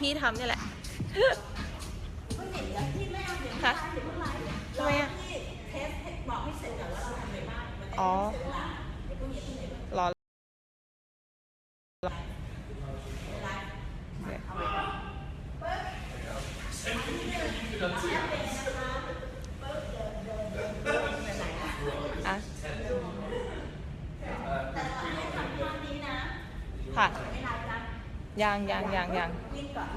พี่ทำเนี่ยแหละก็เห็นแล้วพี่ไม่เอาเดี๋ยวค่ะเดี๋ยวเพิ่งไลฟ์ทำไมอะพี่เทสให้บอกให้เสร็จก่อนว่าเราทำอะไรบ้างมันได้อ๋อเสียเวลาเดี๋ยวพรุ่งนี้พรุ่งนี้เวรอลาอะแต่ตอนนี้ทำตอนนี้นะค่ะไม่ไลฟ์นะยังยังยังยังวิ่งก่อน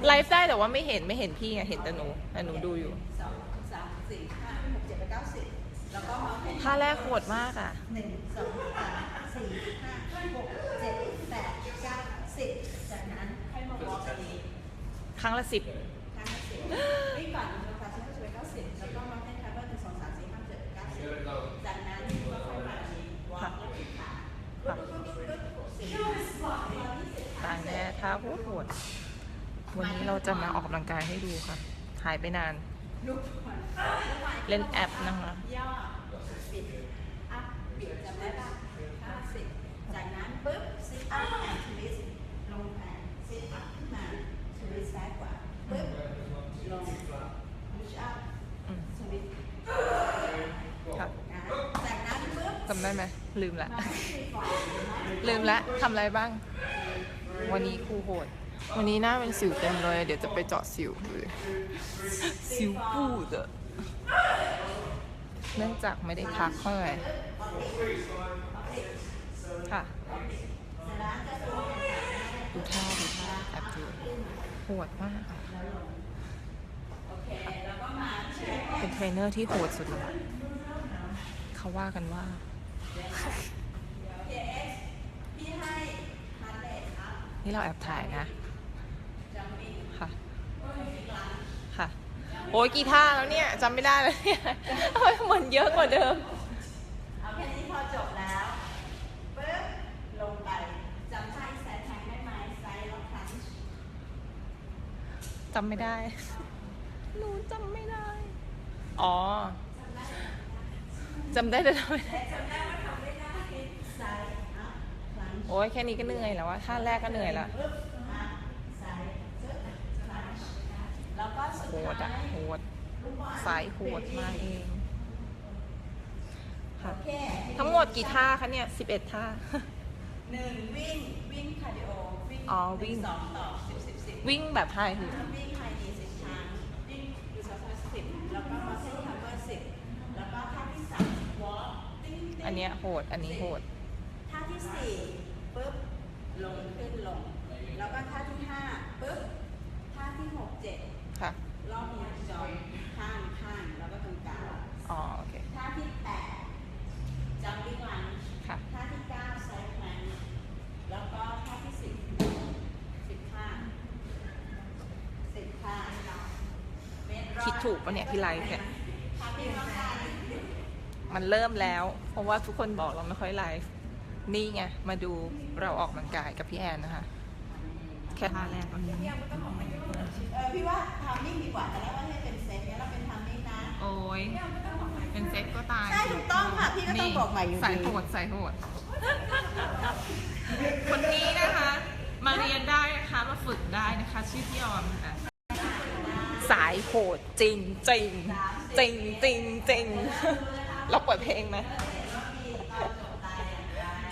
ไลฟ์ได้แต่ว่าไม่เห็นไม่เห็นพี่ไงเห็นแต่หนูแต่หนูดูอยู่สองสามสี่ห้าหกเจ็ดแปดเก้าสิบแล้วก็มาท่าแรกโหดมากอะหนึ่งสองสามสี่ห้าหกเจ็ดแปดเก้าสิบจากนั้นให้มาวอล์กอันนี้ครั้งละสิบครั้งละสิบวิ่งก่อนหนึ่งสองสามสี่ห้าหกเจ็ดแปดเก้าสิบแล้วก็มาเป็นคาร์บอนหนึ่งสองสามสี่ห้าหกเจ็ดแปดเก้าสิบจากนั้นก็ค่อยมาอันนี้วอล์กแล้วปิดขาค่ายแน่ท่าโหดโหด วันนี้เราจะมาออกกำลังกายให้ดูค่ะ หายไปนานลูกก่อนเล่นแอปนะคะย่อปิดอัพปิดจำได้ป่ะห้าสิบจากนั้นปุ๊บซิทอัพแอนทวิสลงแอนซิทอัพขึ้นมาทวิสซ้ายขวาปุ๊บลงพุชอัพอืมทวิสค่ะนะจากนั้นปุ๊บจำได้ไหมลืมละมาที่ฟอร์มลืมละทำอะไรบ้าง วันนี้ครูโหด วันนี้หน้าเป็นสิวเต็มเลย เดี๋ยวจะไปเจาะสิวเลยสิวปูดอะเนื่องจากไม่ได้พักเท่าไหร่ค่ะดูท่าดูท่าแอบดูโหดมากอะเป็นเทรนเนอร์ที่โหดสุดแล้วอะเขาว่ากันว่าพี่ให้ฮาร์ดเรทอัพนี่เราแอบถ่ายนะ จัมปิ้ง ค่ะ ค่ะ โอ้ยกี่ท่าแล้วเนี่ยจำไม่ได้แล้วเนี่ยทำไมเหมือนเยอะกว่าเดิม เอาแค่นี้พอจบแล้วปุ๊บลงไปจำท่าอีแซนแทงได้ไหมไซด์ล็อกคลันช์จำไม่ได้ หนูจำไม่ได้ อ๋อจำได้แต่ทำไม่ได้จำได้ว่าทำไม่ได้ไซด์อัพคลันช์โอ้ยแค่นี้ก็เหนื่อยแล้วว่าท่าแรกก็เหนื่อยแล้ว ปุ๊บอัพไซด์ปึ๊บคลันช์ แล้วก็สุดโหดท้าอะยโหดลูกบอลสายโหดมาเองค่ะโอเคทั้งหมดกี่ท่าคะเนี่ยสิบเอ็ดท่า หนึ่งวิ่งวิ่งคาร์ดิโอวิ่งอ๋อวิ่ง หนึ่สองต่อสิบสิบสิบ วิ่งแบบไฮหือวิ่งไฮดีสิบครั้งวิ่งดูซอฟสิบแล้วก็มาเส้นคัมเบอร์สิบแล้วก็ท่าที่สามวอล์กติ้งติ้งอันเนี้ยโหด อันนี้โหด ท่าที่สี่ปุ๊บลงขึ้นลง แล้วก็ท่าที่ห้าปุ๊บท่าที่หกเจ็ด ค่ะ รอบนี้จอยข้างข้างแล้วก็ตรงกลาง อ๋อ โอเค ท่าที่แปดจัมปิ้งลัน ค่ะ ท่าที่เก้าไซด์แพลนแล้วก็ท่าที่สิบสิบห้าสิบห้าเมตรรอบ คิด ถูกปะเนี่ยที่ไลฟ์เนี่ยท่าที่รอบได้มันเริ่มแล้ว เพราะว่าทุกคนบอกเราไม่ค่อยไลฟ์ นี่ไง มาดูเราออกกำลังกายกับพี่แอนนะคะ แค่ท่าแรกเออพี่ว่าทำนิ่งดีกว่าแต่แรกว่าให้เป็นเซตเนี่ยเราเป็นทำนิ่งนะโอ้ยเป็นเซ็ตก็ตายใช่ถูกต้องค่ะพี่ก็ต้องบอกใหม่อยู่ดีสายโหดสายโหด คนนี้นะคะ มาเรียนได้นะคะ มาฝึกได้นะคะ ชื่อพี่ออมค่ะ สายโหดจริงจริงจริงจริงจริงเราเปิดเพลงไหม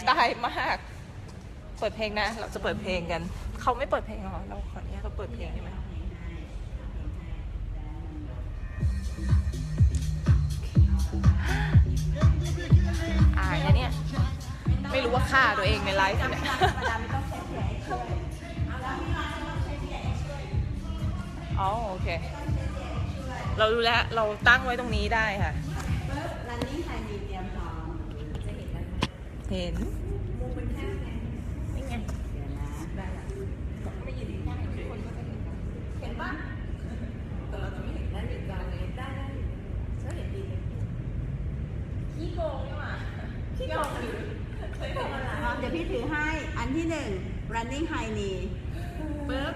ได้มาก เปิดเพลงนะ เราจะเปิดเพลงกัน เขาไม่เปิดเพลงหรอ เราขออนุญาตเราเปิดเพลงได้ไหมอายนะเนี่ย ไม่รู้ว่าฆ่าตัวเองในไลฟ์เนี่ย อ๋อโอเค เรารู้แล้วเราตั้งไว้ตรงนี้ได้ค่ะปึ๊บ running high knee เตรียมพร้อมจะเห็นกันไหมเห็นมุมเป็นแค่ไหนนี่ไงเดี๋ยวนะได้ละไม่ยืนได้ทุกคนก็จะเห็นกันเห็นปะแต่เราจะไม่เห็นได้เหตุการณ์เลยได้ได้ฉันเห็นดีเลยขี้โกงนี่หว่าพี่โกงหรือเดี๋ยวพี่ถือให้อันที่หนึ่ง running high knee ปึ๊บ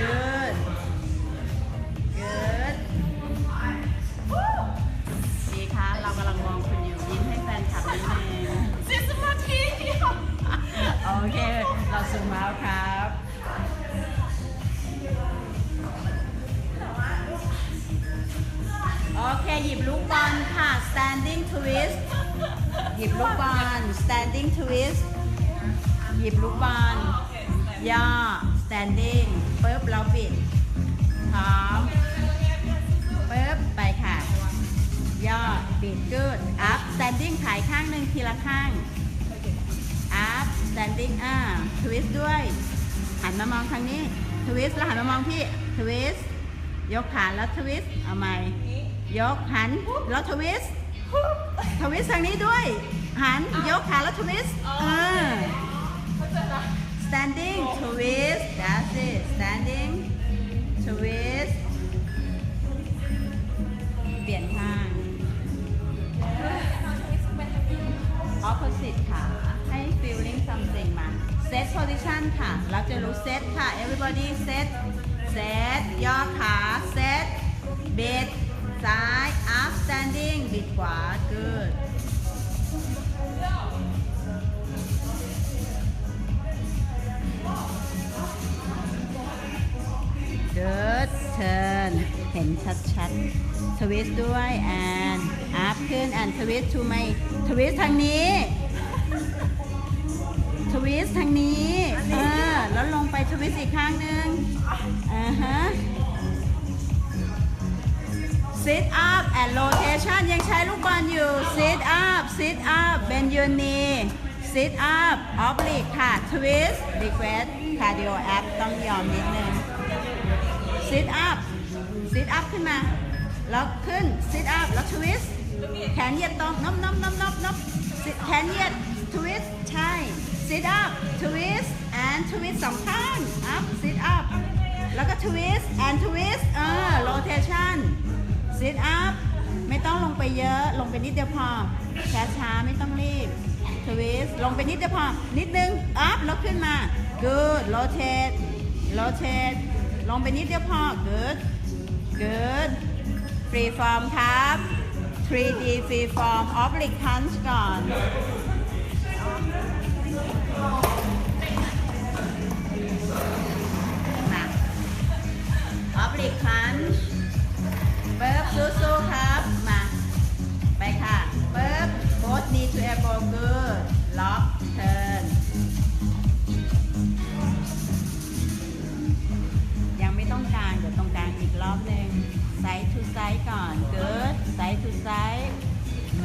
good good ดีคะเรากำลังมองคุณอยู่ยิ้มให้แฟนคลับนิดนึงเสียสมาธิโอเค เราซูมเอาครับ โอเค หยิบลูกบอลค่ะ standing twist หยิบลูกบอล standing twist หยิบลูกบอลย่อ standing ปึ๊บเราปิดพร้อมปึ๊บไปค่ะ ย่อปิด good up standing ขายข้างหนึ่งทีละข้าง up standing อ่า twist ด้วย หันมามองทางนี้ twist แล้วหันมามองพี่ twist ยกขาแล้ว twist เอาใหม่ ยกหันแล้ว twist twist ทางนี้ด้วย หันยกขาแล้ว twist เออ standing twist that's it standing twist เปลี่ยนข้าง opposite ค่ะ ให้ feeling something มา set position ค่ะ เราจะรู้ set ค่ะ everybody set set ย่อขา set บิดซ้าย up standing บิดขวา good good turn เห็นชัดๆ twist ด้วย and up ขึ้น and twist to my twist ทางนี้ twist ทางนี้ เออ แล้วลงไป twist อีกข้างหนึ่งอ่าฮะ sit up and rotation ยังใช้ลูกบอลอยู่ sit up sit up bend your knee sit up oblique ค่ะ twist request cardio app ต้องยอมนิดนึง sit up sit up ขึ้นมา แล้วขึ้น sit up แล้ว twist แขนเหยียดตรงนบนบนบนบนบแขนเหยียด twist ใช่ sit up twist and twist สองข้าง up sit up แล้วก็ twist and twist เออ rotation sit up ไม่ต้องลงไปเยอะ ลงไปนิดเดียวพอ ช้าๆ ไม่ต้องรีบ twist ลงไปนิดเดียวพอ นิดนึง up แล้วขึ้นมา good rotate rotate ลงไปนิดเดียวพอ good good free form ครับ 3D free form oblique punch ก่อนมา oblique punch ปึ๊บสู้ๆครับ มา ไปค่ะปึ๊บ both knee to elbow good lock turn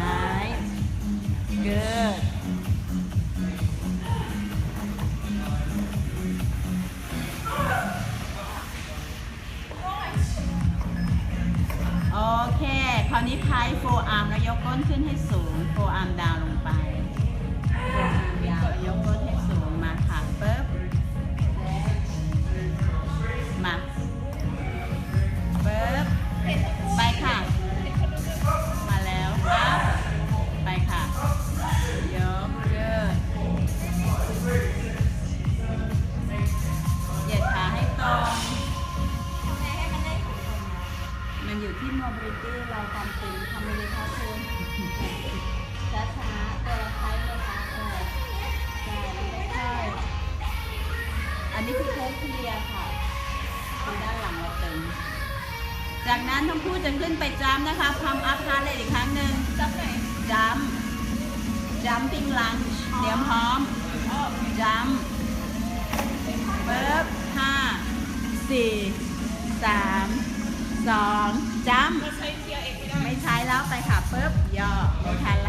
nice good คราวนี้พายโฟอาร์มแล้วยกก้นขึ้นให้สูง โฟอาร์มดาวลงไปโฟอาร์มยาวยกก้นให้สูงมาค่ะปึ๊บ อยู่ที่ mobility เราความตึงทำไปเลยค่ะคุณช้าช้าๆตัวเราใช้เลยค่ะเออใช่ใช่อันนี้คือโค้งเคลียร์ค่ะคือด้านหลังเราตึงจากนั้นทั้งคู่จะขึ้นไปจัมป์นะคะพัมอัพฮาร์เลยอีกครั้งหนึ่งจับไหนจัมป์จัมปิ้งลันช์เตรียมพร้อมจัมป์เบิบห้าสี่สามสอง จัมป์เราใช้เทียร์เอกไม่ได้ไม่ใช้แล้วไปค่ะปึ๊บย่อไม่ทันแล้ว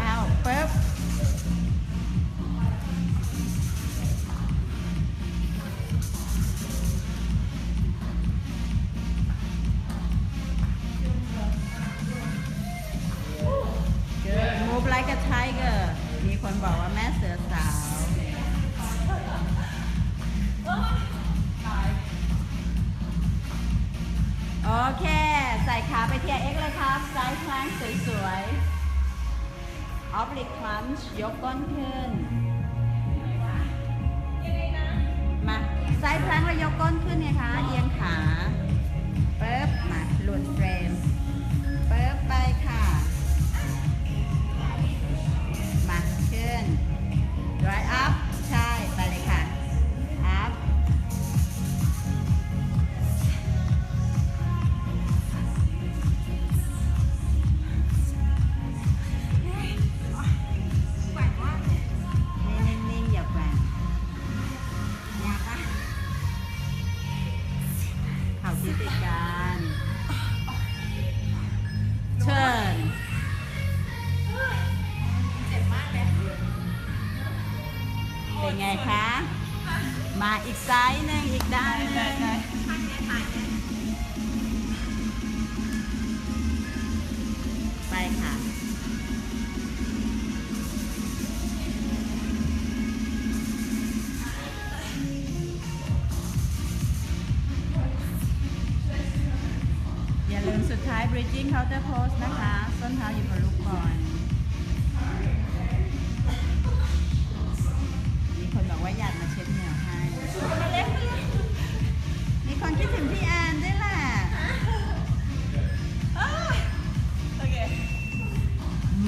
ท้าย bridging counter pose นะคะ ส้นเท้าอยู่บนลูกบอลมีคนบอกว่าอยากมาเช็ดเหนียวให้ มีคนคิดถึงพี่แอนด้วยแหละ โอเค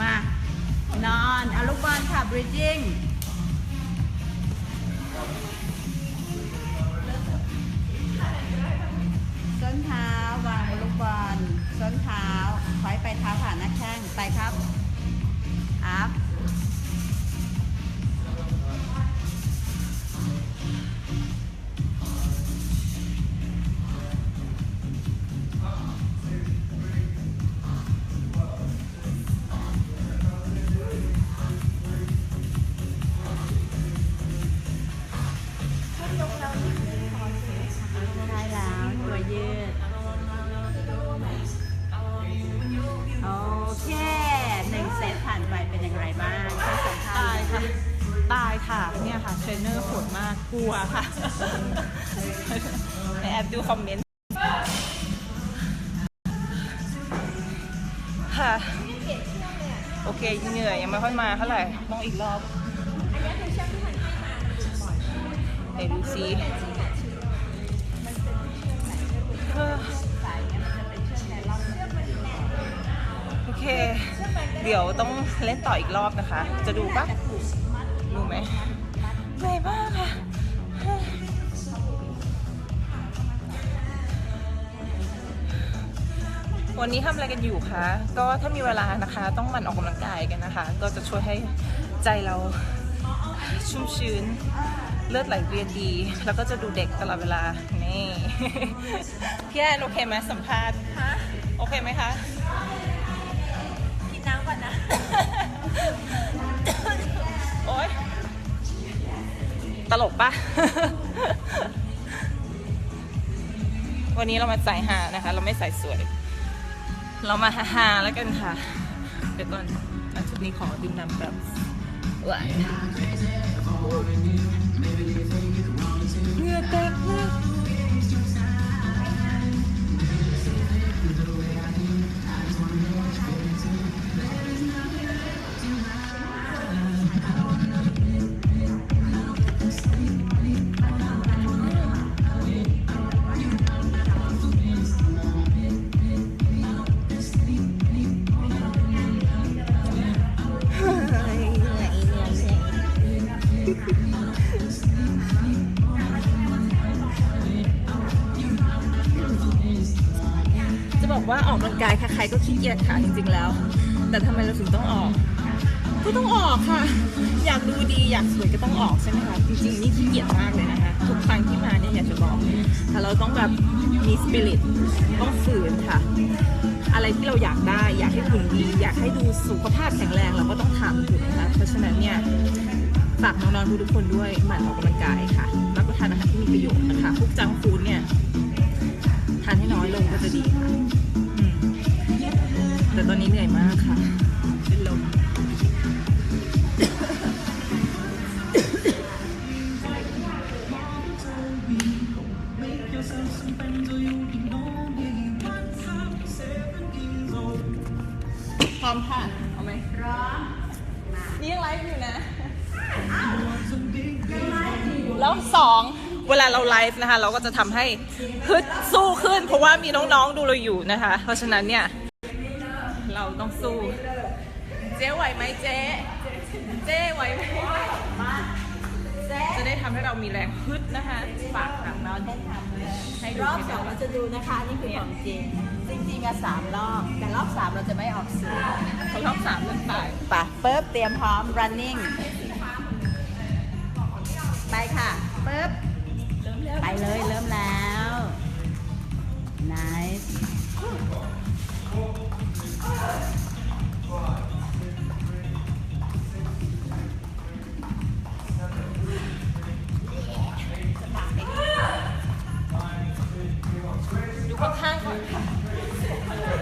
มา นอน เอาลูกบอลค่ะ bridging ออีกรอบเดี๋ยวดูซิเออโอเค เดี๋ยวต้องเล่นต่ออีกรอบนะคะ จะดูปะดูไหมเหนื่อยมากค่ะวันนี้ทำอะไรกันอยู่คะ ก็ถ้ามีเวลานะคะ ต้องมันออกกำลังกายกันนะคะ ก็จะช่วยให้ ใจเราชุ่มชื้น เลือดไหลเวียนดี แล้วก็จะดูเด็กตลอดเวลา นี่ พี่แอนโอเคไหมสัมภาษณ์ โอเคไหมคะกินน้ำก่อนนะ โอ๊ย ตลกปะวันนี้เรามาใส่หานะคะ เราไม่ใส่สวย เรามาฮาๆแล้วกันค่ะ เดี๋ยวก่อนอันชุดนี้ขอดื่มน้ำแบบ ว้ ขี้เกียจค่ะจริงๆแล้ว แต่ทำไมเราถึงต้องออก ก็ต้องออกค่ะ อยากดูดีอยากสวยก็ต้องออกใช่ไหมคะจริงๆนี่ขี้เกียจมากเลยนะคะทุกครั้งที่มาเนี่ยอยากจะบอกแต่เราต้องแบบมีสปิริตต้องฝืนค่ะ อะไรที่เราอยากได้ อยากให้หุ่นดี อยากให้ดูสุขภาพแข็งแรงเราก็ต้องทำถูกไหมคะเพราะฉะนั้นเนี่ยฝากน้องๆทุกคนด้วยหมั่นออกกำลังกายค่ะรับประทานอาหารที่มีประโยชน์นะคะพวกจังฟูดเนี่ยทานให้น้อยลงก็จะดีค่ะ แต่ตอนนี้เหนื่อยมากค่ะ เป็นลมพร้อมค่ะ เอาไหมพร้อมนี่ยังไลฟ์อยู่นะแล้วสองเวลาเราไลฟ์นะคะ เราก็จะทำให้ฮึดสู้ขึ้น เพราะว่ามีน้องๆดูเราอยู่นะคะ เพราะฉะนั้นเนี่ย ต้องสู้ เจ๊ไหวไหมเจ๊ เจ๊ไหวไหมจะได้ทำให้เรามีแรงฮึดนะคะฝากถามน้องต้องทำเลยให้ดูรอบให้สองได้เราจะดูนะคะอันนี่คือของจริงจริงๆอะสามรอบ แต่รอบสามเราจะไม่ออกสื่อเขารอบสามเรื่องตายปะปึ๊บเตรียมพร้อม running ไปค่ะปึ๊บไปเลยเริ่มแล้ว nice ดูข้างๆก่อนค่ะ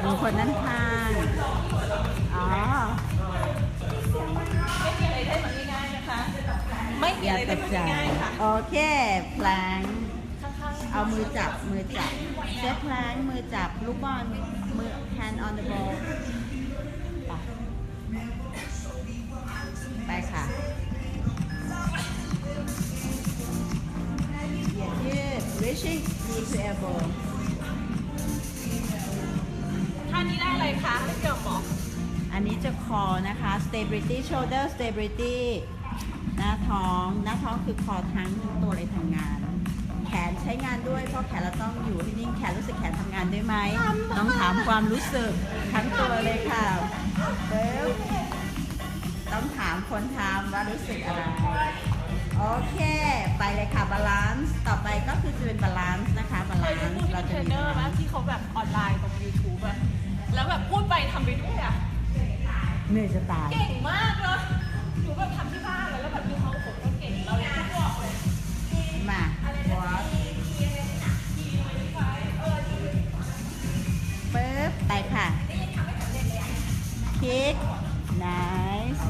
ดูคนด้านข้างอ๋อ ไม่มีอะไรได้มาง่ายๆนะคะ ไม่มีออะย่าไรตได้กมาใจง่ายๆค่ะ โอเคแพลงข้างๆ เอามือจับมือจับเซฟแพลงมือจับลูกบอลมือ hand on the ball ไปไปค่ะเหยียดยืด reaching knee to elbow ท่านี้ได้อะไรคะไม่ยอมบอกอันนี้จะคอนะคะ stability shoulder stability หน้าท้อง หน้าท้องคือคอทั้งตัวเลยทำงานแขนใช้งานด้วยเพราะแขนเราต้องอยู่ให้นิ่งแขนรู้สึกแขนทำงานด้วยไหมต้องถามความรู้สึกทั้งตัวเลยค่ะปึ๊บต้องถามคนทำว่ารู้สึกอะไรโอเค ไปเลยค่ะบาลานซ์ต่อไปก็คือจะเป็นบาลานซ์นะคะบาเคลายดูนพูดซ์เราเทรจะนมีเนอร์นะที่เขาแบบออนไลน์ตรง YouTube อะแล้วแบบพูดไปทำไปด้วยอะเหนื่อยจะตาย เก่งมากเลย คลิก nice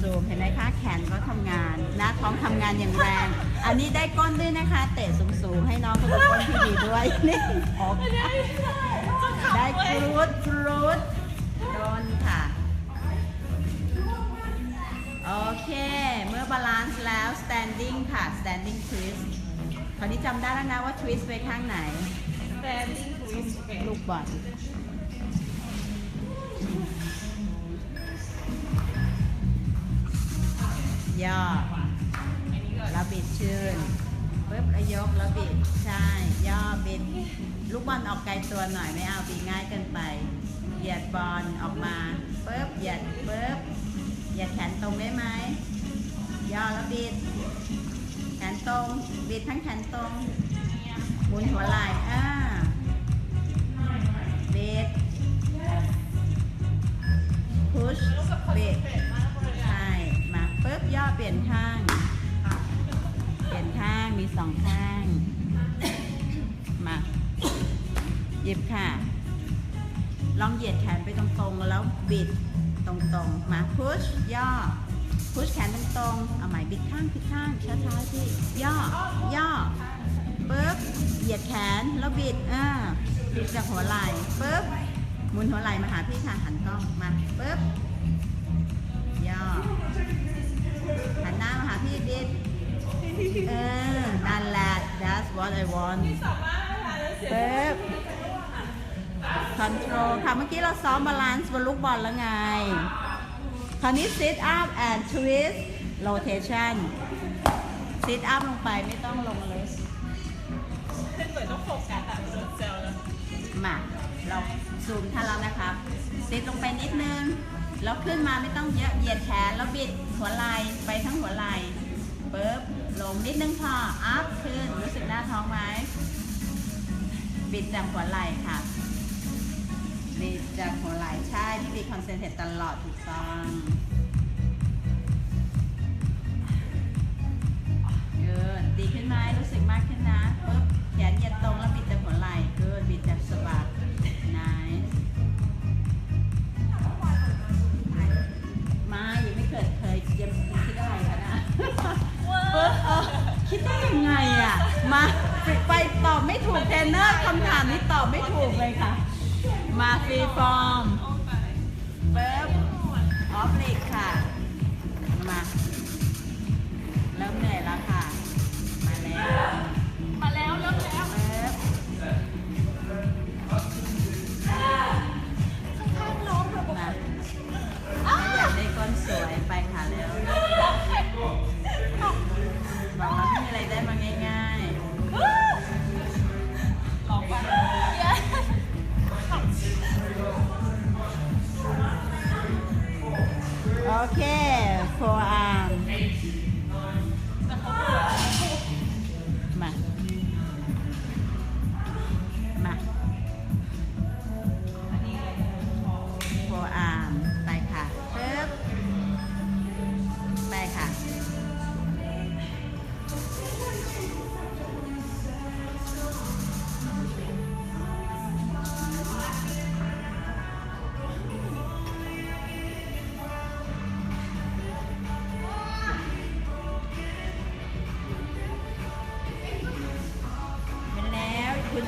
ซูมเห็นไหมคะแขนก็ทำงานหน้าท้องทำงานอย่างแรง อันนี้ได้ก้นด้วยนะคะ เตะสูงๆให้น้องเขาดูก้นที่ดีด้วยนี่โอเคได้กรูดกรูดโดนค่ะ โอเค เมื่อบาลานซ์แล้ว standing ค่ะ standing twist คราวนี้จำได้แล้วนะว่า twist ไปข้างไหน standing ลูกบอลย่อแล้วบิดชื่นปึ๊บแล้วยกแล้วบิดใช่ย่อบิดลูกบอลออกไกลตัวหน่อยไม่เอาบีง่ายเกินไป เหยียดบอลออกมาเปึ๊บเหยียดเปึ๊บเหยียดแขนตรงได้ไหมย่อแล้วบิด แขนตรงบิดทั้งแขนตรงหมุนหัวไหล่อ่า เบสพุชเบสใช่มาปุ๊บย่อเปลี่ยนข้าง เปลี่ยนข้างมีสองข้าง มา หยิบค่ะ ลองเหยียดแขนไปตรงๆ แล้วบิดตรงๆ มา push ย่อ push แขนตรงๆ เอาใหม่บิดข้างบิดข้างช้าๆที่ย่อ ย่อปึ๊บเหยียดแขนแล้วบิดอ่า จากหัวไหล่ปึ๊บหมุนหัวไหล่มาหาพี่ค่ะหันกล้องมาปึ๊บย่อหันหน้ามาหาพี่บิดเออนั่นแหละ that's what I want ปึ๊บ control ค่ะ เมื่อกี้เราซ้อมบาลานซ์บนลูกบอลแล้วไง คราวนี้ sit up and twist rotation sit up ลงไปไม่ต้องลงเลยเหมือนต้องโฟกัสอะโดนเซลแล้ว มาเราซูมท่านแล้วนะครับซิดลงไปนิดนึง แล้วขึ้นมาไม่ต้องเยอะเหยียดแขนแล้วบิดหัวไหล่ไปทั้งหัวไหล่ปึ๊บลงนิดนึงพออัพขึ้นรู้สึกหน้าท้องไหมบิดจากหัวไหล่ค่ะบิดจากหัวไหล่ใช่พี่บีคอนเซนเทรตตลอดถูกต้องเกินดีขึ้นไหมรู้สึกมากขึ้นนะปึ๊บ แขนเหยียดตรงแล้วบิดจากหัวไหล่เกินบิดจากสะบักนายมายังไม่เคยเคยยังคิดอะไรคะนะปึ๊บเออคิดได้ยังไงอะ มาไปตอบไม่ถูกเทรนเนอร์คำถามนี้ตอบไม่ถูกเลยค่ะ มาฟรีฟอร์มเบิร์บออฟลิกค่ะ มา เริ่มเหนื่อยแล้วค่ะ มาแล้ว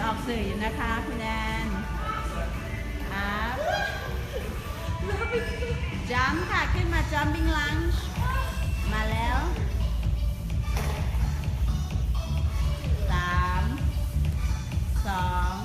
ออกสื่ออยู่นะคะคุณแอนครับ จัมค่ะ ขึ้นมาจัมบิ้งลังช์มาแล้วสามสอง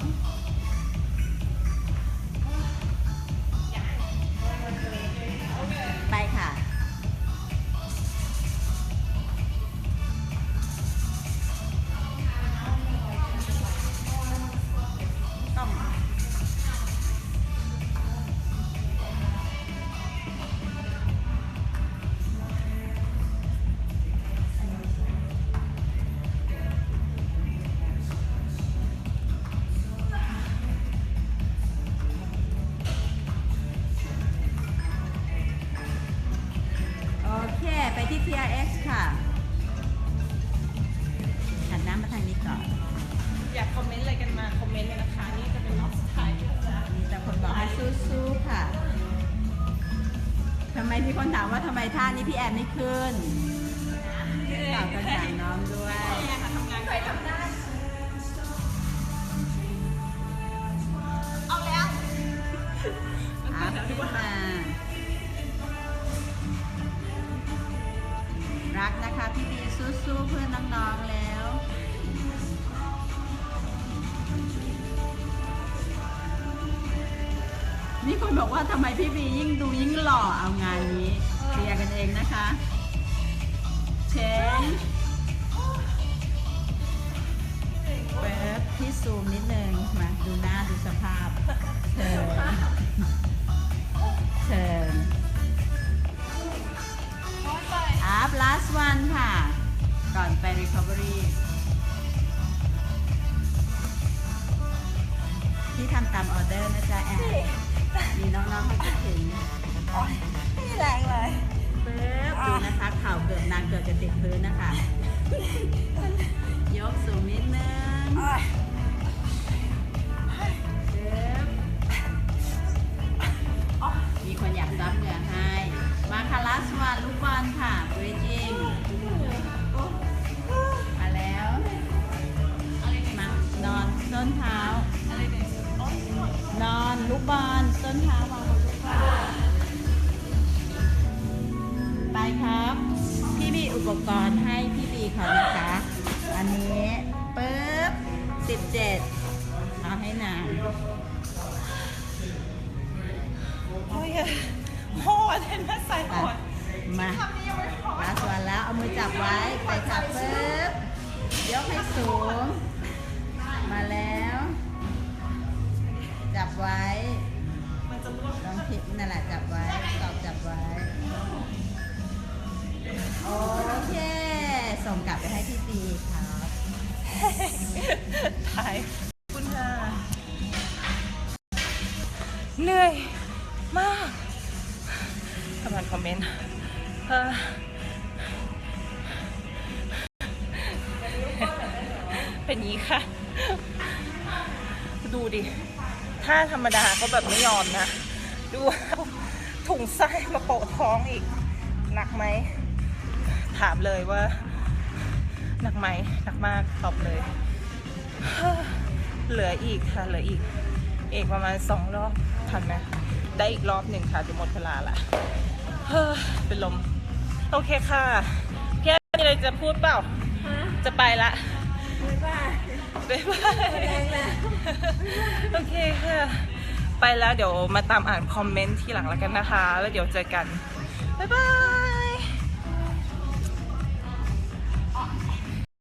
ที่ TRX ค่ะหันหน้ามาทางนี้ก่อน อยากคอมเมนต์อะไรกันมาคอมเมนต์เลยนะคะ นี่จะเป็นรอบสุดท้ายที่จะมีแต่คนบอกให้สู้ๆค่ะทำไมมีคนถามว่าทำไมท่านี้พี่แอนไม่ขึ้นำไมพี่บียิ่งดูยิ่งหล่อเอางานนี้เคลียร์กันเองนะคะเชนเปิดที่ซูมนิดนึงมาดูหน้าดูสภาพเชิญเชิญอัพ last one ค่ะ ก่อนไป recovery ที่ทำตามออเดอร์นะจ๊ะแอน มีน้องๆเขาคิดถึงไม่มีแรงเลย เป๊บดูนะคะข่าวเกือบนางเกือบจะติดพื้นนะคะ ยกสูงนิดนึงเป๊บมีคนอยากซับเหงื่อให้ มาคาราสวานลูกบอลค่ะ ท้าวางบนลูกก่อนไปครับ พี่มีอุปกรณ์ให้พี่บีเขานะคะ อันนี้ปึ๊บสิบเจ็ดเอาให้นางโอ้ยโหดเห็นไหมใส่โหดมาลาส่วนแล้วเอามือจับไว้ ไปจับปึ๊บยกให้สูง มาแล้วจับ ไว้ มันจะร่วงลองคิดนั่นแหละจับไว้ตอบจับไว้ โอเค ส่งกลับไปให้พี่ปีครับถ่ายคุณค่ะเหนื่อยมากกำลังคอมเมนต์เป็นนี้ค่ะ ดูดิ ถ้าธรรมดาก็แบบไม่ยอมนะ ดูเอาถุงไส้มาโปะท้องอีก หนักไหม ถามเลยว่า หนักไหม หนักมากตอบเลย เหลืออีกค่ะ เหลืออีกอีกประมาณสองรอบทันไหมได้อีกรอบหนึ่งค่ะจะหมดเวลาละเฮ้อเป็นลม โอเคค่ะพี่แอนมีอะไรจะพูดเปล่า จะไปละบ๊ายบาย บ๊ายบายโอเคค่ะ ไปแล้วเดี๋ยวมาตามอ่านคอมเมนต์ทีหลังแล้วกันนะคะ แล้วเดี๋ยวเจอกัน บ๊ายบาย